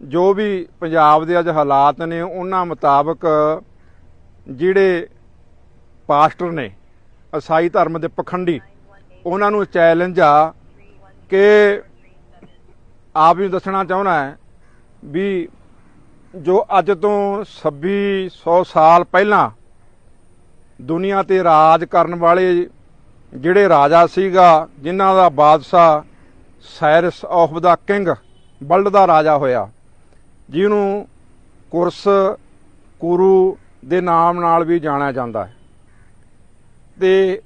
ਜੋ ਵੀ ਪੰਜਾਬ ਦੇ ਅੱਜ ਹਾਲਾਤ ਨੇ, ਉਹਨਾਂ ਮੁਤਾਬਕ ਜਿਹੜੇ ਪਾਸਟਰ ਨੇ ਈਸਾਈ ਧਰਮ ਦੇ ਪਖੰਡੀ, ਉਹਨਾਂ ਨੂੰ ਚੈਲੰਜ ਆ ਕਿ ਆਪ ਵੀ ਦੱਸਣਾ ਚਾਹੁੰਦਾ ਹੈ ਵੀ ਜੋ ਅੱਜ ਤੋਂ 2600 ਸਾਲ ਪਹਿਲਾਂ ਦੁਨੀਆ ਤੇ ਰਾਜ ਕਰਨ ਵਾਲੇ ਜਿਹੜੇ ਰਾਜਾ ਸੀਗਾ, ਜਿਨ੍ਹਾਂ ਦਾ ਬਾਦਸ਼ਾਹ Cyrus of the king world ਦਾ ਰਾਜਾ ਹੋਇਆ ਜਿਹਨੂੰ ਕੁਰਸ ਕੁਰੂ ਦੇ ਨਾਮ ਨਾਲ ਵੀ ਜਾਣਿਆ ਜਾਂਦਾ ਹੈ। ਤੇ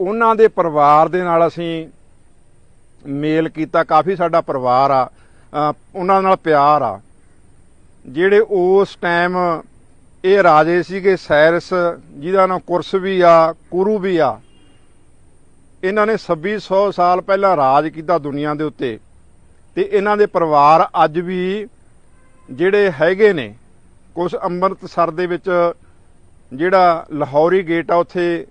ਉਹਨਾਂ ਦੇ ਪਰਿਵਾਰ ਦੇ ਨਾਲ ਅਸੀਂ ਮੇਲ ਕੀਤਾ। ਕਾਫੀ ਸਾਡਾ ਪਰਿਵਾਰ ਆ ਉਹਨਾਂ ਨਾਲ ਪਿਆਰ ਆ। ਜਿਹੜੇ ਉਸ ਟਾਈਮ ਇਹ ਰਾਜੇ ਸੀਗੇ, ਸੈਰਸ, ਜਿਹਦਾ ਨਾਮ ਕੁਰਸ ਵੀ ਆ, ਕੁਰੂ ਵੀ ਆ, ਇਹਨਾਂ ਨੇ 2600 ਸਾਲ ਪਹਿਲਾਂ ਰਾਜ ਕੀਤਾ ਦੁਨੀਆ ਦੇ ਉੱਤੇ। ਤੇ ਇਹਨਾਂ ਦੇ ਪਰਿਵਾਰ ਅੱਜ ਵੀ ਜਿਹੜੇ ਹੈਗੇ ਨੇ ਕੁਝ ਅੰਮ੍ਰਿਤਸਰ ਦੇ ਵਿੱਚ ਜਿਹੜਾ ਲਾਹੌਰੀ ਗੇਟ ਆ, ਉੱਥੇ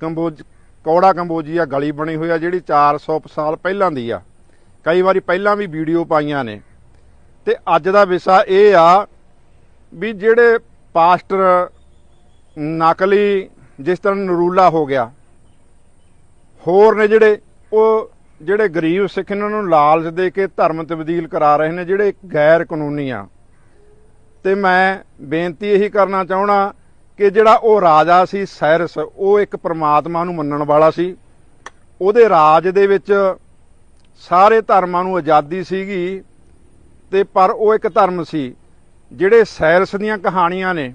ਕੰਬੋਜ, ਕੌੜਾ ਕੰਬੋਜੀਆ ਗਲੀ ਬਣੀ ਹੋਈ ਆ, ਜਿਹੜੀ 400 ਸਾਲ ਪਹਿਲਾਂ ਦੀ ਆ। ਕਈ ਵਾਰੀ ਪਹਿਲਾਂ ਵੀ ਵੀਡੀਓ ਪਾਈਆਂ ਨੇ। ਤੇ ਅੱਜ ਦਾ ਵਿਸ਼ਾ ਇਹ ਆ ਵੀ ਜਿਹੜੇ ਪਾਸਟਰ ਨਕਲੀ ਜਿਸ ਤਰ੍ਹਾਂ ਨਰੂਲਾ ਹੋ ਗਿਆ, ਹੋਰ ਨੇ ਜਿਹੜੇ, ਉਹ ਜਿਹੜੇ ਗਰੀਬ ਸਿੱਖ ਇਹਨਾਂ ਨੂੰ ਲਾਲਚ ਦੇ ਕੇ ਧਰਮ ਤਬਦੀਲ ਕਰਾ ਰਹੇ ਨੇ, ਜਿਹੜੇ ਗੈਰ ਕਾਨੂੰਨੀ ਆ। ਤੇ ਮੈਂ ਬੇਨਤੀ ਇਹੀ ਕਰਨਾ ਚਾਹਣਾ ਕਿ ਜਿਹੜਾ ਉਹ ਰਾਜਾ ਸੀ ਸਾਇਰਸ, ਉਹ ਇੱਕ ਪ੍ਰਮਾਤਮਾ ਨੂੰ ਮੰਨਣ ਵਾਲਾ ਸੀ। ਉਹਦੇ ਰਾਜ ਦੇ ਵਿੱਚ ਸਾਰੇ ਧਰਮਾਂ ਨੂੰ ਆਜ਼ਾਦੀ ਸੀਗੀ ਤੇ ਪਰ ਉਹ ਇੱਕ ਧਰਮ ਸੀ ਜਿਹੜੇ ਸਾਇਰਸ ਦੀਆਂ ਕਹਾਣੀਆਂ ਨੇ।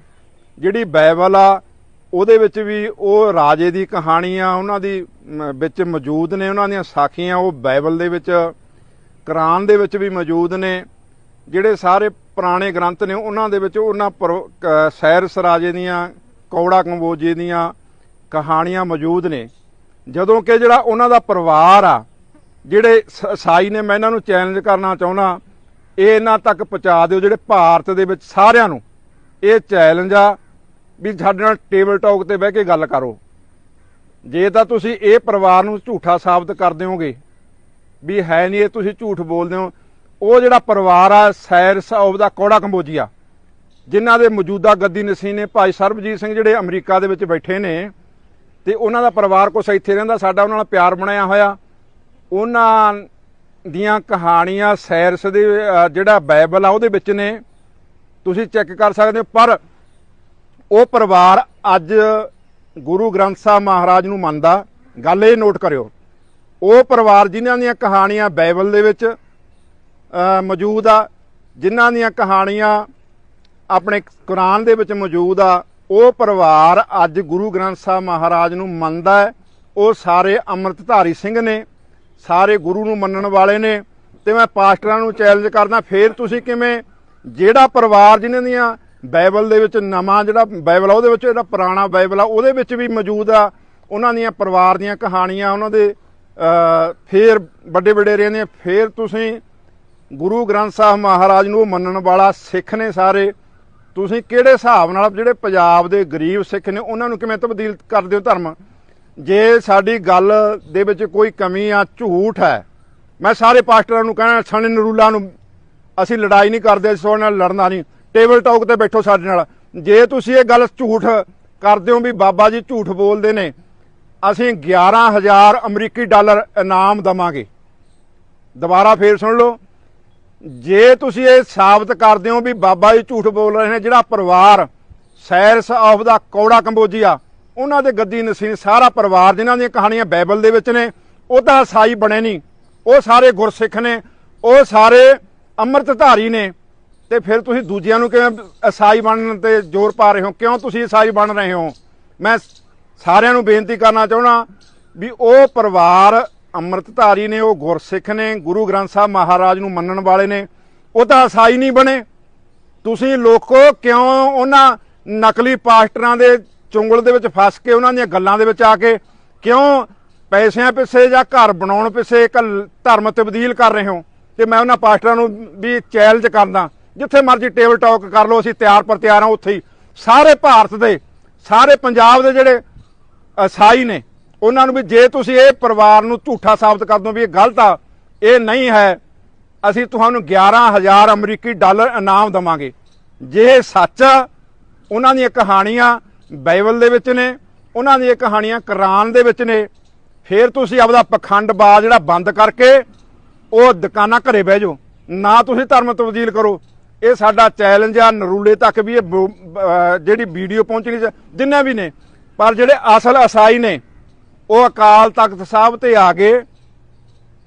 ਜਿਹੜੀ ਬਾਈਬਲ ਆ, ਉਹਦੇ ਵਿੱਚ ਵੀ ਉਹ ਰਾਜੇ ਦੀ ਕਹਾਣੀਆਂ ਉਹਨਾਂ ਦੀ ਵਿੱਚ ਮੌਜੂਦ ਨੇ, ਉਹਨਾਂ ਦੀਆਂ ਸਾਖੀਆਂ ਉਹ ਬਾਈਬਲ ਦੇ ਵਿੱਚ, ਕੁਰਾਨ ਦੇ ਵਿੱਚ ਵੀ ਮੌਜੂਦ ਨੇ। ਜਿਹੜੇ ਸਾਰੇ ਪੁਰਾਣੇ ਗ੍ਰੰਥ ਨੇ, ਉਹਨਾਂ ਦੇ ਵਿੱਚ ਉਹਨਾਂ ਪਰ- ਕ- ਸਾਇਰਸ ਰਾਜੇ ਦੀਆਂ, ਕੌੜਾ ਕੰਬੋਜੇ ਦੀਆਂ ਕਹਾਣੀਆਂ ਮੌਜੂਦ ਨੇ। ਜਦੋਂ ਕਿ ਜਿਹੜਾ ਉਹਨਾਂ ਦਾ ਪਰਿਵਾਰ ਆ, ਜਿਹੜੇ ਸਾਈ ਨੇ, ਮੈਂ ਇਹਨਾਂ ਨੂੰ ਚੈਲੰਜ ਕਰਨਾ ਚਾਹੁੰਦਾ, ਇਹ ਇਹਨਾਂ ਤੱਕ ਪਹੁੰਚਾ ਦਿਓ ਜਿਹੜੇ ਭਾਰਤ ਦੇ ਵਿੱਚ ਸਾਰਿਆਂ ਨੂੰ ਇਹ ਚੈਲੰਜ ਆ ਵੀ ਸਾਡੇ ਨਾਲ ਟੇਬਲ ਟਾਕ ਤੇ ਬਹਿ ਕੇ ਗੱਲ ਕਰੋ। ਜੇ ਤਾਂ ਤੁਸੀਂ ਇਹ ਪਰਿਵਾਰ ਨੂੰ ਝੂਠਾ ਸਾਬਤ ਕਰ ਦਿਓਗੇ, ਵੀ ਹੈ ਨਹੀਂ ਇਹ ਤੁਸੀਂ ਝੂਠ ਬੋਲਦੇ ਹੋ ਉਹ ਜਿਹੜਾ ਪਰਿਵਾਰ ਆ, ਸੈਰ ਆਫ ਦਾ ਕੋੜਾ ਕੰਬੋਜੀਆ। ਜਿਨ੍ਹਾਂ ਦੇ ਮੌਜੂਦਾ ਗੱਦੀ ਨਸੀਨੇ ਭਾਈ ਸਰਬਜੀਤ ਸਿੰਘ ਜਿਹੜੇ ਅਮਰੀਕਾ ਦੇ ਵਿੱਚ ਬੈਠੇ ਨੇ, ਤੇ ਉਹਨਾਂ ਦਾ ਪਰਿਵਾਰ ਕੁਛ ਇੱਥੇ ਰਹਿੰਦਾ, ਸਾਡਾ ਉਹਨਾਂ ਨਾਲ ਪਿਆਰ ਬਣਿਆ ਹੋਇਆ। ਉਹਨਾਂ ਦੀਆਂ ਕਹਾਣੀਆਂ ਸੈਰਸ ਦੇ ਜਿਹੜਾ ਬਾਈਬਲ ਆ, ਉਹਦੇ ਵਿੱਚ ਨੇ। ਤੁਸੀਂ ਚੈੱਕ ਕਰ ਸਕਦੇ ਹੋ, ਪਰ ਉਹ ਪਰਿਵਾਰ ਅੱਜ ਗੁਰੂ ਗ੍ਰੰਥ ਸਾਹਿਬ ਮਹਾਰਾਜ ਨੂੰ ਮੰਨਦਾ। ਗੱਲ ਇਹ ਨੋਟ ਕਰਿਓ, ਉਹ ਪਰਿਵਾਰ ਜਿਨ੍ਹਾਂ ਦੀਆਂ ਕਹਾਣੀਆਂ ਬਾਈਬਲ ਦੇ ਵਿੱਚ ਮੌਜੂਦ ਆ। ਜਿਨ੍ਹਾਂ ਦੀਆਂ ਕਹਾਣੀਆਂ ਆਪਣੇ ਕੁਰਾਨ ਦੇ ਵਿੱਚ ਮੌਜੂਦ ਆ ਉਹ ਪਰਿਵਾਰ ਅੱਜ ਗੁਰੂ ਗ੍ਰੰਥ ਸਾਹਿਬ ਮਹਾਰਾਜ ਨੂੰ ਮੰਨਦਾ ਹੈ। ਉਹ ਸਾਰੇ ਅੰਮ੍ਰਿਤਧਾਰੀ ਸਿੰਘ ਨੇ ਸਾਰੇ ਗੁਰੂ ਨੂੰ ਮੰਨਣ ਵਾਲੇ ਨੇ ਤੇ ਮੈਂ ਪਾਸਟਰਾਂ ਨੂੰ ਚੈਲੰਜ ਕਰਦਾ ਫੇਰ ਤੁਸੀਂ ਕਿਵੇਂ? ਜਿਹੜਾ ਪਰਿਵਾਰ ਜਿਨ੍ਹਾਂ ਦੀਆਂ ਬਾਈਬਲ ਦੇ ਵਿੱਚ ਨਵਾਂ ਜਿਹੜਾ ਬਾਈਬਲ ਆ ਉਹਦੇ ਵਿੱਚ ਜਿਹੜਾ ਪੁਰਾਣਾ ਬਾਈਬਲ ਆ ਉਹਦੇ ਵਿੱਚ ਵੀ ਮੌਜੂਦ ਆ। ਉਹਨਾਂ ਦੀਆਂ ਪਰਿਵਾਰ ਦੀਆਂ ਕਹਾਣੀਆਂ ਉਹਨਾਂ ਦੇ ਅ, ਫੇਰ ਵੱਡੇ ਵਡੇਰਿਆਂ ਦੀਆਂ ਫੇਰ ਤੁਸੀਂ ਗੁਰੂ ਗ੍ਰੰਥ ਸਾਹਿਬ ਮਹਾਰਾਜ ਨੂੰ ਉਹ ਮੰਨਣ ਵਾਲਾ ਸਿੱਖ ਨੇ ਸਾਰੇ। ਤੁਸੀਂ ਕਿਹੜੇ ਹਿਸਾਬ ਨਾਲ ਜਿਹੜੇ ਪੰਜਾਬ ਦੇ ਗਰੀਬ ਸਿੱਖ ਨੇ, ਉਹਨਾਂ ਨੂੰ ਕਿਵੇਂ ਤਬਦੀਲ ਕਰਦੇ ਹੋ ਧਰਮ? ਜੇ ਸਾਡੀ ਗੱਲ ਦੇ ਵਿੱਚ ਕੋਈ ਕਮੀ ਆ ਝੂਠ ਹੈ, ਮੈਂ ਸਾਰੇ ਪਾਸਟਰਾਂ ਨੂੰ ਕਹਿਣਾ, ਸਣੇ ਨਰੂਲਾ ਨੂੰ ਅਸੀਂ ਲੜਾਈ ਨਹੀਂ ਕਰਦੇ, ਅਸੀਂ ਤੁਹਾਡੇ ਨਾਲ ਲੜਨਾ ਨਹੀਂ। ਟੇਬਲ ਟਾਕ ਤੇ ਬੈਠੋ ਸਾਡੇ ਨਾਲ। ਜੇ ਤੁਸੀਂ ਇਹ ਗੱਲ ਝੂਠ ਕਰਦੇ ਹੋ ਵੀ ਬਾਬਾ ਜੀ ਝੂਠ ਬੋਲਦੇ ਨੇ, ਅਸੀਂ 11000 ਅਮਰੀਕੀ ਡਾਲਰ ਇਨਾਮ ਦਵਾਂਗੇ। ਦੁਬਾਰਾ ਫੇਰ ਸੁਣ ਲਓ। ਜੇ ਤੁਸੀਂ ਇਹ ਸਾਬਤ ਕਰਦੇ ਹੋ ਵੀ ਬਾਬਾ ਜੀ ਝੂਠ ਬੋਲ ਰਹੇ ਨੇ, ਜਿਹੜਾ ਪਰਿਵਾਰ ਸੈਰਸ ਆਫ ਦਾ ਕੌੜਾ ਕੰਬੋਜੀਆ, ਉਹਨਾਂ ਦੇ ਗੱਦੀ ਨਸੀਨ ਸਾਰਾ ਪਰਿਵਾਰ, ਜਿਨ੍ਹਾਂ ਦੀਆਂ ਕਹਾਣੀਆਂ ਬਾਈਬਲ ਦੇ ਵਿੱਚ ਨੇ, ਉਹ ਤਾਂ ਈਸਾਈ ਬਣੇ ਨਹੀਂ। ਉਹ ਸਾਰੇ ਗੁਰਸਿੱਖ ਨੇ, ਉਹ ਸਾਰੇ ਅੰਮ੍ਰਿਤਧਾਰੀ ਨੇ। ਤੇ ਫਿਰ ਤੁਸੀਂ ਦੂਜਿਆਂ ਨੂੰ ਕਿਵੇਂ ਈਸਾਈ ਬਣਨ ਤੇ ਜ਼ੋਰ ਪਾ ਰਹੇ ਹੋ? ਕਿਉਂ ਤੁਸੀਂ ਈਸਾਈ ਬਣ ਰਹੇ ਹੋ? ਮੈਂ ਸਾਰਿਆਂ ਨੂੰ ਬੇਨਤੀ ਕਰਨਾ ਚਾਹੁੰਦਾ ਵੀ ਉਹ ਪਰਿਵਾਰ ਅੰਮ੍ਰਿਤਧਾਰੀ ਨੇ, ਉਹ ਗੁਰਸਿੱਖ ਨੇ, ਗੁਰੂ ਗ੍ਰੰਥ ਸਾਹਿਬ ਮਹਾਰਾਜ ਨੂੰ ਮੰਨਣ ਵਾਲੇ ਨੇ, ਉਹ ਤਾਂ ਈਸਾਈ ਨਹੀਂ ਬਣੇ। ਤੁਸੀਂ ਲੋਕੋ ਕਿਉਂ ਉਹਨਾਂ ਨਕਲੀ ਪਾਸਟਰਾਂ ਦੇ ਚੁੰਗਲ ਦੇ ਵਿੱਚ ਫਸ ਕੇ, ਉਹਨਾਂ ਦੀਆਂ ਗੱਲਾਂ ਦੇ ਵਿੱਚ ਆ ਕੇ ਕਿਉਂ ਪੈਸਿਆਂ ਪਿੱਛੇ ਜਾਂ ਘਰ ਬਣਾਉਣ ਪਿੱਛੇ ਇੱਕ ਧਰਮ ਤਬਦੀਲ ਕਰ ਰਹੇ ਹੋ? ਤੇ ਮੈਂ ਉਹਨਾਂ ਪਾਸਟਰਾਂ ਨੂੰ ਵੀ ਚੈਲੰਜ ਕਰਦਾ। ਜਿੱਥੇ ਮਰਜ਼ੀ ਟੇਬਲ ਟਾਕ ਕਰ ਲਓ, ਅਸੀਂ ਤਿਆਰ ਪਰ ਤਿਆਰ ਹਾਂ ਉੱਥੇ ਹੀ। ਸਾਰੇ ਭਾਰਤ ਦੇ, ਸਾਰੇ ਪੰਜਾਬ ਦੇ ਜਿਹੜੇ ਈਸਾਈ ਨੇ ਉਹਨਾਂ ਨੂੰ ਵੀ ਜੇ ਤੁਸੀਂ ਇਹ ਪਰਿਵਾਰ ਨੂੰ ਝੂਠਾ ਸਾਬਤ ਕਰ ਦੋ ਵੀ ਇਹ ਗਲਤ ਆ ਇਹ ਨਹੀਂ ਹੈ ਅਸੀਂ ਤੁਹਾਨੂੰ 11000 ਅਮਰੀਕੀ ਡਾਲਰ ਇਨਾਮ ਦਵਾਂਗੇ। ਜੇ ਇਹ ਸੱਚ ਆ, ਉਹਨਾਂ ਦੀਆਂ ਕਹਾਣੀਆਂ ਬਾਈਬਲ ਦੇ ਵਿੱਚ ਨੇ ਉਹਨਾਂ ਦੀਆਂ ਕਹਾਣੀਆਂ ਕੁਰਾਨ ਦੇ ਵਿੱਚ ਨੇ ਫਿਰ ਤੁਸੀਂ ਆਪਦਾ ਪਖੰਡਬਾਜ਼ ਜਿਹੜਾ ਬੰਦ ਕਰਕੇ ਉਹ ਦੁਕਾਨਾਂ ਘਰੇ ਬਹਿ ਜਾਓ। ਨਾ ਤੁਸੀਂ ਧਰਮ ਤਬਦੀਲ ਕਰੋ। ਇਹ ਸਾਡਾ ਚੈਲੰਜ ਆ ਨਰੂਲੇ ਤੱਕ ਵੀ ਇਹ ਬ- ਜਿਹੜੀ ਵੀਡੀਓ ਪਹੁੰਚਣੀ ਜਿੰਨੇ ਵੀ ਨੇ ਪਰ ਜਿਹੜੇ ਅਸਲ ਅਸਾਈ ਨੇ ਉਹ ਅਕਾਲ ਤਖਤ ਸਾਹਿਬ ਤੇ ਆ ਗਏ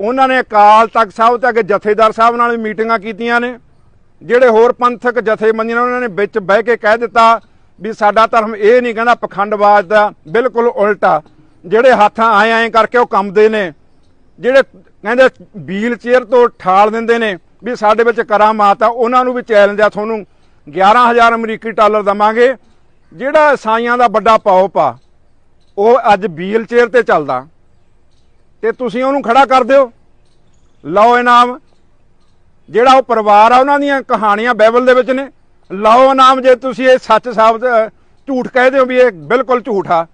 ਉਹਨਾਂ ਨੇ ਅਕਾਲ ਤਖਤ ਸਾਹਿਬ ਤੇ ਅੱਗੇ ਜਥੇਦਾਰ ਸਾਹਿਬ ਨਾਲ ਵੀ ਮੀਟਿੰਗਾਂ ਕੀਤੀਆਂ ਨੇ, ਜਿਹੜੇ ਹੋਰ ਪੰਥਕ ਜਥੇਬੰਦੀਆਂ ਨੇ ਉਹਨਾਂ ਨੇ ਵਿੱਚ ਬਹਿ ਕੇ ਕਹਿ ਦਿੱਤਾ ਵੀ ਸਾਡਾ ਧਰਮ ਇਹ ਨਹੀਂ ਕਹਿੰਦਾ ਪਖੰਡਵਾਦ ਦਾ, ਬਿਲਕੁਲ ਉਲਟਾ। ਜਿਹੜੇ ਹੱਥਾਂ ਆਏ ਆਏ ਕਰਕੇ ਉਹ ਕੰਮਦੇ ਨੇ, ਜਿਹੜੇ ਕਹਿੰਦੇ ਵੀਲ ਚੇਅਰ ਤੋਂ ਠਾਲ ਦਿੰਦੇ ਨੇ ਵੀ ਸਾਡੇ ਵਿੱਚ ਕਰਾਮਾਤ ਆ, ਉਹਨਾਂ ਨੂੰ ਵੀ ਚੈਲੰਜ ਆ, ਤੁਹਾਨੂੰ 11000 ਅਮਰੀਕੀ ਡਾਲਰ ਦਵਾਂਗੇ। ਜਿਹੜਾ ਈਸਾਈਆਂ ਦਾ ਵੱਡਾ ਪੌਪ ਆ ਉਹ ਅੱਜ ਵੀਲ ਚੇਅਰ ਤੇ ਚੱਲਦਾ। ਤੇ ਤੁਸੀਂ ਉਹਨੂੰ ਖੜਾ ਕਰ ਦਿਓ। ਲਓ ਇਨਾਮ। ਜਿਹੜਾ ਉਹ ਪਰਿਵਾਰ ਆ, ਉਹਨਾਂ ਦੀਆਂ ਕਹਾਣੀਆਂ ਬਾਈਬਲ ਦੇ ਵਿੱਚ ਨੇ। ਲਓ ਇਨਾਮ ਜੇ ਤੁਸੀਂ ਇਹ ਸੱਚ ਸਾਬਤ ਝੂਠ ਕਹਦੇ ਹੋ ਵੀ ਇਹ ਬਿਲਕੁਲ ਝੂਠ ਆ।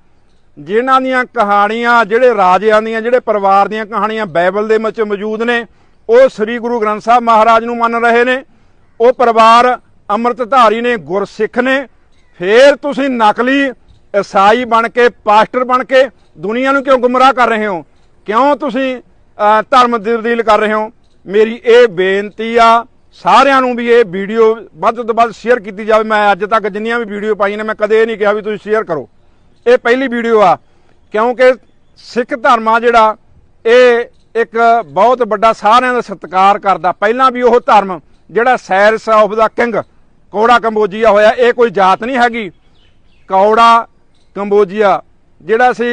ਜਿਨ੍ਹਾਂ ਦੀਆਂ ਕਹਾਣੀਆਂ, ਜਿਹੜੇ ਰਾਜਿਆਂ ਦੀਆਂ, ਜਿਹੜੇ ਪਰਿਵਾਰ ਦੀਆਂ ਕਹਾਣੀਆਂ ਬਾਈਬਲ ਦੇ ਵਿੱਚ ਮੌਜੂਦ ਨੇ, ਉਹ ਸ੍ਰੀ ਗੁਰੂ ਗ੍ਰੰਥ ਸਾਹਿਬ ਮਹਾਰਾਜ ਨੂੰ ਮੰਨ ਰਹੇ ਨੇ। ਉਹ ਪਰਿਵਾਰ ਅੰਮ੍ਰਿਤਧਾਰੀ ਨੇ, ਗੁਰਸਿੱਖ ਨੇ। ਫੇਰ ਤੁਸੀਂ ਨਕਲੀ ਈਸਾਈ ਬਣ ਕੇ, ਪਾਸਟਰ ਬਣ ਕੇ ਦੁਨੀਆ ਨੂੰ ਕਿਉਂ ਗੁੰਮਰਾਹ ਕਰ ਰਹੇ ਹੋ? ਕਿਉਂ ਤੁਸੀਂ ਧਰਮ ਤਬਦੀਲ ਕਰ ਰਹੇ ਹੋ? ਮੇਰੀ ਇਹ ਬੇਨਤੀ ਆ, ਸਾਰਿਆਂ ਨੂੰ ਵੀ ਇਹ ਵੀਡੀਓ ਵੱਧ ਤੋਂ ਵੱਧ ਸ਼ੇਅਰ ਕੀਤੀ ਜਾਵੇ। ਮੈਂ ਅੱਜ ਤੱਕ ਜਿੰਨੀਆਂ ਵੀ ਵੀਡੀਓ ਪਾਈਆਂ ਨੇ, ਮੈਂ ਕਦੇ ਇਹ ਨਹੀਂ ਕਿਹਾ ਵੀ ਤੁਸੀਂ ਸ਼ੇਅਰ ਕਰੋ। ਇਹ ਪਹਿਲੀ ਵੀਡੀਓ ਆ, ਕਿਉਂਕਿ ਸਿੱਖ ਧਰਮ ਆ ਜਿਹੜਾ, ਇਹ ਇੱਕ ਬਹੁਤ ਵੱਡਾ ਸਾਰਿਆਂ ਦਾ ਸਤਿਕਾਰ ਕਰਦਾ। ਪਹਿਲਾਂ ਵੀ ਉਹ ਧਰਮ ਜਿਹੜਾ ਸੈਰਸ ਆਫ ਦਾ ਕਿੰਗ, ਕੋੜਾ ਕੰਬੋਜੀਆ ਹੋਇਆ, ਇਹ ਕੋਈ ਜਾਤ ਨਹੀਂ ਹੈਗੀ। ਕੌੜਾ ਕੰਬੋਜੀਆ, ਜਿਹੜਾ ਸੀ,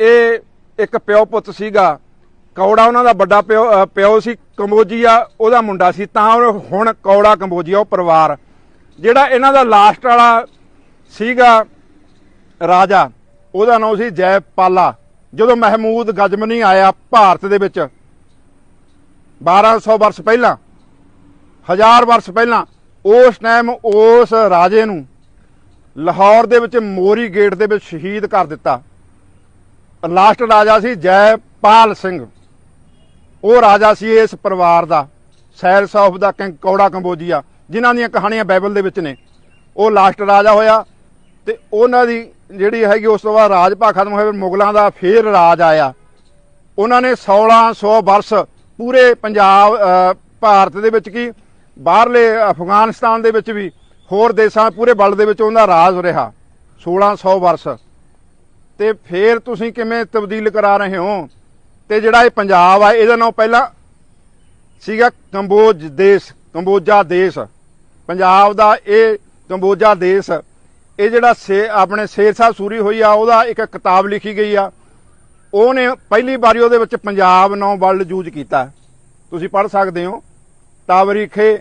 ਇਹ ਇੱਕ ਪਿਓ ਪੁੱਤ ਸੀਗਾ। ਕੌੜਾ ਉਹਨਾਂ ਦਾ ਵੱਡਾ ਪਿਓ ਪਿਓ ਸੀ, ਕੰਬੋਜੀਆ, ਉਹਦਾ ਮੁੰਡਾ ਸੀ। ਤਾਂ ਹੁਣ ਕੌੜਾ ਕੰਬੋਜੀਆ, ਉਹ ਪਰਿਵਾਰ। ਜਿਹੜਾ ਇਹਨਾਂ ਦਾ ਲਾਸਟ ਵਾਲਾ ਸੀਗਾ ਰਾਜਾ, ਉਹਦਾ ਨਾਮ ਸੀ ਜੈਪਾਲਾ। ਜਦੋਂ ਮਹਿਮੂਦ ਗਜਮਨੀ ਆਇਆ ਭਾਰਤ ਦੇ ਵਿੱਚ 1200 ਵਰਸ਼ ਪਹਿਲਾਂ, ਹਜ਼ਾਰ ਵਰਸ਼ ਪਹਿਲਾਂ, ਉਸ ਟਾਈਮ ਉਸ ਰਾਜੇ ਨੂੰ ਲਾਹੌਰ ਦੇ ਵਿੱਚ ਮੋਰੀ ਗੇਟ ਦੇ ਵਿੱਚ ਸ਼ਹੀਦ ਕਰ ਦਿੱਤਾ। ਲਾਸਟ ਰਾਜਾ ਸੀ ਜੈਪਾਲ ਸਿੰਘ। ਉਹ ਰਾਜਾ ਸੀ ਇਸ ਪਰਿਵਾਰ ਦਾ ਸੈਲਸ ਸੌਫ ਦਾ ਕਿੰਗ ਕੌੜਾ ਕੰਬੋਜੀਆ, ਜਿਨ੍ਹਾਂ ਦੀਆਂ ਕਹਾਣੀਆਂ ਬਾਈਬਲ ਦੇ ਵਿੱਚ ਨੇ। ਉਹ ਲਾਸਟ ਰਾਜਾ ਹੋਇਆ ਤੇ ਉਹਨਾਂ ਦੀ ਜਿਹੜੀ ਹੈਗੀ ਉਸ ਤੋਂ ਬਾਅਦ ਰਾਜ ਭਾ ਖਤਮ ਹੋਇਆ ਮੁਗਲਾਂ ਦਾ ਫੇਰ ਰਾਜ ਆਇਆ। ਉਹਨਾਂ ਨੇ 1600 ਵਰਸ ਪੂਰੇ ਪੰਜਾਬ ਭਾਰਤ ਦੇ ਵਿੱਚ ਕੀ, ਬਾਹਰਲੇ ਅਫਗਾਨਿਸਤਾਨ ਦੇ ਵਿੱਚ ਵੀ ਹੋਰ ਦੇਸ਼ਾਂ ਪੂਰੇ ਵਰਲਡ ਦੇ ਵਿੱਚ ਉਹਦਾ ਰਾਜ ਰਿਹਾ 1600 ਵਰਸ। ਤੇ ਫੇਰ ਤੁਸੀਂ ਕਿਵੇਂ ਤਬਦੀਲ ਕਰਾ ਰਹੇ ਹੋ? ਤੇ ਜਿਹੜਾ ਇਹ ਪੰਜਾਬ ਆ, ਇਹਦਾ ਨਾਮ ਪਹਿਲਾਂ ਸੀਗਾ ਕੰਬੋਜ ਦੇਸ਼, ਕੰਬੋਜਾ ਦੇਸ਼। ਪੰਜਾਬ ਦਾ ਇਹ ਕੰਬੋਜਾ ਦੇਸ਼, ਇਹ ਜਿਹੜਾ ਸੇ, ਆਪਣੇ ਸ਼ੇਰ ਸਾਹਿਬ ਸੂਰੀ ਹੋਈ ਆ, ਉਹਦਾ ਇੱਕ ਕਿਤਾਬ ਲਿਖੀ ਗਈ ਆ। ਉਹਨੇ ਪਹਿਲੀ ਵਾਰੀ ਉਹਦੇ ਵਿੱਚ ਪੰਜਾਬ ਨੌ ਵਰਲਡ ਯੂਜ਼ ਕੀਤਾ। ਤੁਸੀਂ ਪੜ੍ਹ ਸਕਦੇ ਹੋ। ਤਾਵਰੀਖੇ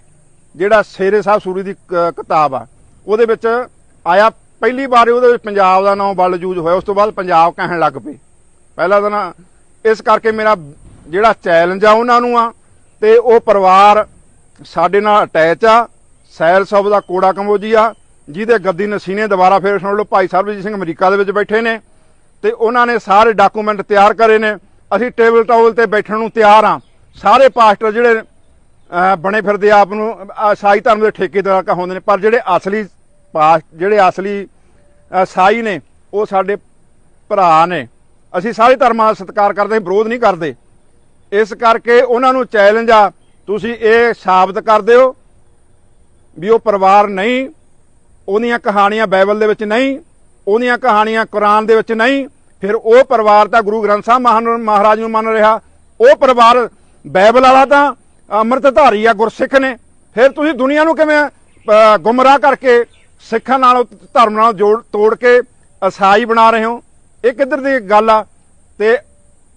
ਜਿਹੜਾ ਸ਼ੇਰੇ ਸਾਹਿਬ ਸੂਰੀ ਦੀ ਕ- ਕਿਤਾਬ ਆ, ਉਹਦੇ ਵਿੱਚ ਆਇਆ ਪਹਿਲੀ ਵਾਰ ਉਹਦੇ ਵਿੱਚ ਪੰਜਾਬ ਦਾ ਨਾਮ ਵਰਲਡ ਯੂਜ਼ ਹੋਇਆ, ਉਸ ਤੋਂ ਬਾਅਦ ਪੰਜਾਬ ਕਹਿਣ ਲੱਗ ਪਏ। ਪਹਿਲਾ ਤਾਂ ਨਾ, ਇਸ ਕਰਕੇ ਮੇਰਾ ਜਿਹੜਾ ਚੈਲੰਜ ਆ ਉਹਨਾਂ ਨੂੰ ਆ, ਤੇ ਉਹ ਪਰਿਵਾਰ ਸਾਡੇ ਨਾਲ ਅਟੈਚ ਆ ਸੈਲ ਸਾਹਿਬ ਦਾ ਕੋੜਾ ਕੰਬੋਜੀ ਆ, ਜਿਹਦੇ ਗੱਦੀ ਨਸੀਨੇ ਦੁਬਾਰਾ ਫੇਰ ਸੁਣ ਲਓ, ਭਾਈ ਸਰਬਜੀਤ ਸਿੰਘ ਅਮਰੀਕਾ ਦੇ ਵਿੱਚ ਬੈਠੇ ਨੇ, ਤੇ ਉਹਨਾਂ ਨੇ ਸਾਰੇ ਡਾਕੂਮੈਂਟ ਤਿਆਰ ਕਰੇ ਨੇ, ਅਸੀਂ ਟੇਬਲ ਟਾਵਲ ਤੇ ਬੈਠਣ ਨੂੰ ਤਿਆਰ ਆ। ਸਾਰੇ ਪਾਸਟਰ ਜਿਹੜੇ ਬਣੇ ਫਿਰਦੇ ਆਪ ਨੂੰ ਸਾਈ ਧਰਮ ਦੇ ਠੇਕੇਦਾਰ ਕਹਾਉਂਦੇ ਨੇ, ਪਰ ਜਿਹੜੇ ਅਸਲੀ ਪਾਸ, ਜਿਹੜੇ ਅਸਲੀ ਸਾਈ ਨੇ, ਉਹ ਸਾਡੇ ਭਰਾ ਨੇ। ਅਸੀਂ ਸਾਰੇ ਧਰਮਾਂ ਦਾ ਸਤਿਕਾਰ ਕਰਦੇ, ਵਿਰੋਧ ਨਹੀਂ ਕਰਦੇ। ਇਸ ਕਰਕੇ ਉਹਨਾਂ ਨੂੰ ਚੈਲੰਜ ਆ, ਤੁਸੀਂ ਇਹ ਸਾਬਤ ਕਰ ਦਿਓ ਵੀ ਉਹ ਪਰਿਵਾਰ ਨਹੀਂ, ਉਹਦੀਆਂ ਕਹਾਣੀਆਂ ਬਾਈਬਲ ਦੇ ਵਿੱਚ ਨਹੀਂ, ਉਹਦੀਆਂ ਕਹਾਣੀਆਂ ਕੁਰਾਨ ਦੇ ਵਿੱਚ ਨਹੀਂ, ਫਿਰ ਉਹ ਪਰਿਵਾਰ ਤਾਂ ਗੁਰੂ ਗ੍ਰੰਥ ਸਾਹਿਬ ਮਹਾਨ- ਮਹਾਰਾਜ ਨੂੰ ਮੰਨ ਰਿਹਾ, ਉਹ ਪਰਿਵਾਰ ਬਾਈਬਲ ਵਾਲਾ ਤਾਂ ਅੰਮ੍ਰਿਤਧਾਰੀ ਆ ਗੁਰਸਿੱਖ ਨੇ। ਫਿਰ ਤੁਸੀਂ ਦੁਨੀਆ ਨੂੰ ਕਿਵੇਂ ਗੁੰਮਰਾਹ ਕਰਕੇ ਸਿੱਖਾਂ ਨਾਲ, ਧਰਮ ਨਾਲ ਜੋੜ, ਤੋੜ ਕੇ ਅਸਾਈ ਬਣਾ ਰਹੇ ਹੋ? ਇਹ ਕਿੱਧਰ ਦੀ ਗੱਲ ਆ? ਤੇ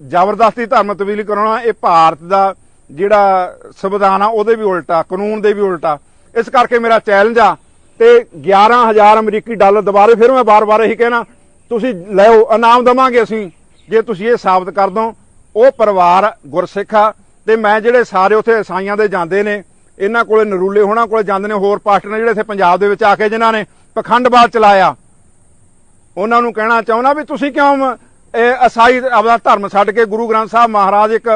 ਜ਼ਬਰਦਸਤੀ ਧਰਮ ਤਬਦੀਲੀ ਕਰਾਉਣਾ, ਇਹ ਭਾਰਤ ਦਾ ਜਿਹੜਾ ਸੰਵਿਧਾਨ ਆ, ਉਹਦੇ ਵੀ ਉਲਟਾ, ਕਾਨੂੰਨ ਦੇ ਵੀ ਉਲਟਾ। ਇਸ ਕਰਕੇ ਮੇਰਾ ਚੈਲੰਜ ਆ, ਤੇ 11000 ਅਮਰੀਕੀ ਡਾਲਰ ਦੁਬਾਰੇ ਫਿਰ ਮੈਂ ਬਾਰ-ਬਾਰ ਇਹੀ ਕਹਿਣਾ, ਤੁਸੀਂ ਲਿਓ ਇਨਾਮ ਦਵਾਂਗੇ ਅਸੀਂ, ਜੇ ਤੁਸੀਂ ਇਹ ਸਾਬਤ ਕਰ ਦੋ। ਉਹ ਪਰਿਵਾਰ ਗੁਰਸਿੱਖ ਆ ਤੇ ਮੈਂ ਜਿਹੜੇ ਸਾਰੇ ਉੱਥੇ ਈਸਾਈਆਂ ਦੇ ਜਾਂਦੇ ਨੇ ਇਹਨਾਂ ਕੋਲੇ ਨਰੂਲੇ ਹੋਣਾ ਕੋਲੇ ਜਾਂਦੇ ਨੇ ਹੋਰ ਪਾਸਟਰ ਨੇ ਜਿਹੜੇ ਇੱਥੇ ਪੰਜਾਬ ਦੇ ਵਿੱਚ ਆ ਕੇ ਜਿਨ੍ਹਾਂ ਨੇ ਪਖੰਡਵਾਦ ਚਲਾਇਆ। ਉਹਨਾਂ ਨੂੰ ਕਹਿਣਾ ਚਾਹੁੰਦਾ ਵੀ ਤੁਸੀਂ ਕਿਉਂ ਇਹ ਈਸਾਈ ਆਪਦਾ ਧਰਮ ਛੱਡ ਕੇ ਗੁਰੂ ਗ੍ਰੰਥ ਸਾਹਿਬ ਮਹਾਰਾਜ ਇੱਕ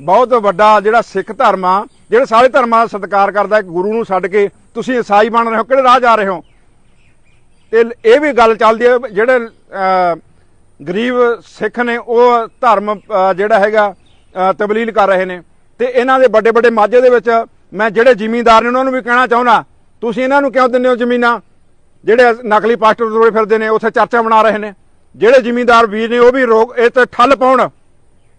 ਬਹੁਤ ਵੱਡਾ ਜਿਹੜਾ ਸਿੱਖ ਧਰਮ ਆ ਜਿਹੜੇ ਸਾਰੇ ਧਰਮਾਂ ਦਾ ਸਤਿਕਾਰ ਕਰਦਾ ਇੱਕ ਗੁਰੂ ਨੂੰ ਛੱਡ ਕੇ ਤੁਸੀਂ ਈਸਾਈ ਬਣ ਰਹੇ ਹੋ ਕਿਹੜੇ ਰਾਹ ਜਾ ਰਹੇ ਹੋ? ਤੇ ਇਹ ਵੀ ਗੱਲ ਚੱਲਦੀ ਹੈ ਜਿਹੜੇ ਗਰੀਬ ਸਿੱਖ ਨੇ ਉਹ ਧਰਮ ਜਿਹੜਾ ਹੈਗਾ ਅਹ, ਤਬਲੀਲ ਕਰ ਰਹੇ ਨੇ। ਤੇ ਇਹਨਾਂ ਦੇ ਵੱਡੇ ਵੱਡੇ ਮਾਝੇ ਦੇ ਵਿੱਚ ਮੈਂ ਜਿਹੜੇ ਜ਼ਿਮੀਂਦਾਰ ਨੇ ਉਹਨਾਂ ਨੂੰ ਵੀ ਕਹਿਣਾ ਚਾਹੁੰਦਾ, ਤੁਸੀਂ ਇਹਨਾਂ ਨੂੰ ਕਿਉਂ ਦਿੰਦੇ ਹੋ ਜ਼ਮੀਨਾਂ? ਜਿਹੜੇ ਨਕਲੀ ਪਾਸਟਰ ਤੁਰੇ ਫਿਰਦੇ ਨੇ, ਉੱਥੇ ਚਰਚਾ ਬਣਾ ਰਹੇ ਨੇ। ਜਿਹੜੇ ਜ਼ਿਮੀਂਦਾਰ ਵੀਰ ਨੇ ਉਹ ਵੀ ਰੋਕ, ਇਹ ਤੇ ਠੱਲ ਪਾਉਣ।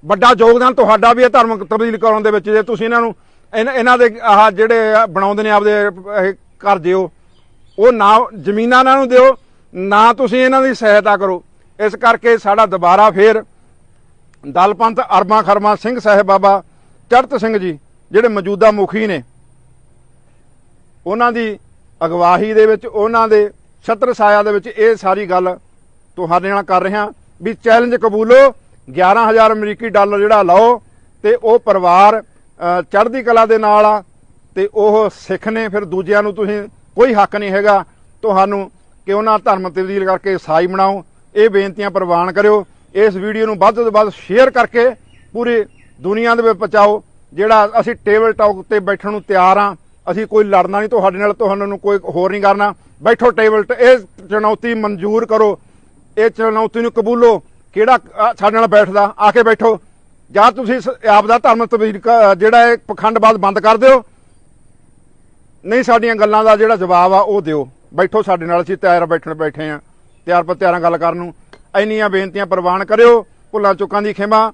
ਵੱਡਾ ਯੋਗਦਾਨ ਤੁਹਾਡਾ ਵੀ ਹੈ ਧਰਮ ਤਬਦੀਲ ਕਰਾਉਣ ਦੇ ਵਿੱਚ, ਜੇ ਤੁਸੀਂ ਇਹਨਾਂ ਨੂੰ, ਇਹਨਾਂ ਇਹਨਾਂ ਦੇ ਆਹ ਜਿਹੜੇ ਬਣਾਉਂਦੇ ਨੇ ਆਪਦੇ, ਇਹ ਘਰ ਦਿਓ। ਉਹ ਨਾ, ਜ਼ਮੀਨਾਂ ਇਹਨਾਂ ਨੂੰ ਦਿਓ, ਨਾ ਤੁਸੀਂ ਇਹਨਾਂ ਦੀ ਸਹਾਇਤਾ ਕਰੋ। ਇਸ ਕਰਕੇ ਸਾਡਾ ਦੁਬਾਰਾ ਫੇਰ ਦਲਪੰਥ ਅਰਮਾ ਖਰਮਾ ਸਿੰਘ ਸਾਹਿਬ ਬਾਬਾ ਚੜਤ ਸਿੰਘ ਜੀ, ਜਿਹੜੇ ਮੌਜੂਦਾ ਮੁਖੀ ਨੇ, ਉਹਨਾਂ ਦੀ ਅਗਵਾਹੀ ਦੇ ਵਿੱਚ, ਉਹਨਾਂ ਦੇ ਛਤਰ ਸਾਇਆ ਦੇ ਵਿੱਚ ਇਹ ਸਾਰੀ ਗੱਲ ਤੁਹਾਡੇ ਨਾਲ ਕਰ ਰਿਹਾ ਵੀ ਚੈਲੰਜ ਕਬੂਲੋ 11000 ਅਮਰੀਕੀ ਡਾਲਰ ਜਿਹੜਾ ਲਾਓ ਤੇ ਉਹ ਪਰਿਵਾਰ ਚੜ੍ਹਦੀ ਕਲਾ ਦੇ ਨਾਲ ਆ ਤੇ ਉਹ ਸਿੱਖ ਨੇ, ਫਿਰ ਦੂਜਿਆਂ ਨੂੰ ਤੁਸੀਂ ਕੋਈ ਹੱਕ ਨਹੀਂ ਹੈਗਾ। ਤੁਹਾਨੂੰ ਕਿ ਉਹਨਾਂ ਧਰਮ ਤਬਦੀਲ ਕਰਕੇ ਈਸਾਈ ਬਣਾਓ। ਇਹ ਬੇਨਤੀਆਂ ਪ੍ਰਵਾਨ ਕਰਿਓ। ਇਸ ਵੀਡੀਓ ਨੂੰ ਵੱਧ ਤੋਂ ਵੱਧ ਸ਼ੇਅਰ ਕਰਕੇ ਪੂਰੀ ਦੁਨੀਆ ਦੇ ਵਿੱਚ ਪਹੁੰਚਾਓ ਜਿਹੜਾ ਅਸੀਂ ਟੇਬਲ ਟਾਕ ਤੇ ਬੈਠਣ ਨੂੰ ਤਿਆਰ ਆ ਅਸੀਂ ਕੋਈ ਲੜਨਾ ਨਹੀਂ, ਤੁਹਾਡੇ ਨਾਲ ਤੁਹਾਨੂੰ ਕੋਈ ਹੋਰ ਨਹੀਂ ਕਰਨਾ। ਬੈਠੋ ਟੇਬਲ ਤੇ, ਇਹ ਚੁਣੌਤੀ ਮਨਜ਼ੂਰ ਕਰੋ। ਇਹ ਚੁਣੌਤੀ ਨੂੰ ਕਬੂਲੋ। ਕਿਹੜਾ ਸਾਡੇ ਨਾਲ ਬੈਠਦਾ, ਆ ਕੇ ਬੈਠੋ। ਜਾਂ ਤੁਸੀਂ ਸ- ਆਪਦਾ ਧਰਮ ਤਬਦੀਲ ਜਿਹੜਾ ਇਹ ਪਖੰਡਵਾਦ ਬੰਦ ਕਰ ਦਿਓ। ਨਹੀਂ, ਸਾਡੀਆਂ ਗੱਲਾਂ ਦਾ ਜਿਹੜਾ ਜਵਾਬ ਆ, ਉਹ ਦਿਓ। ਬੈਠੋ ਸਾਡੇ ਨਾਲ, ਅਸੀਂ ਤਿਆਰ ਬੈਠਣ ਬੈਠੇ ਆ ਤਿਆਰ ਪਰ ਤਿਆਰਾਂ ਗੱਲ ਕਰਨ ਨੂੰ। ਇੰਨੀਆਂ ਬੇਨਤੀਆਂ ਪ੍ਰਵਾਨ ਕਰਿਓ। ਭੁੱਲਾਂ ਚੁੱਕਾਂ ਦੀ ਖਿਮਾ।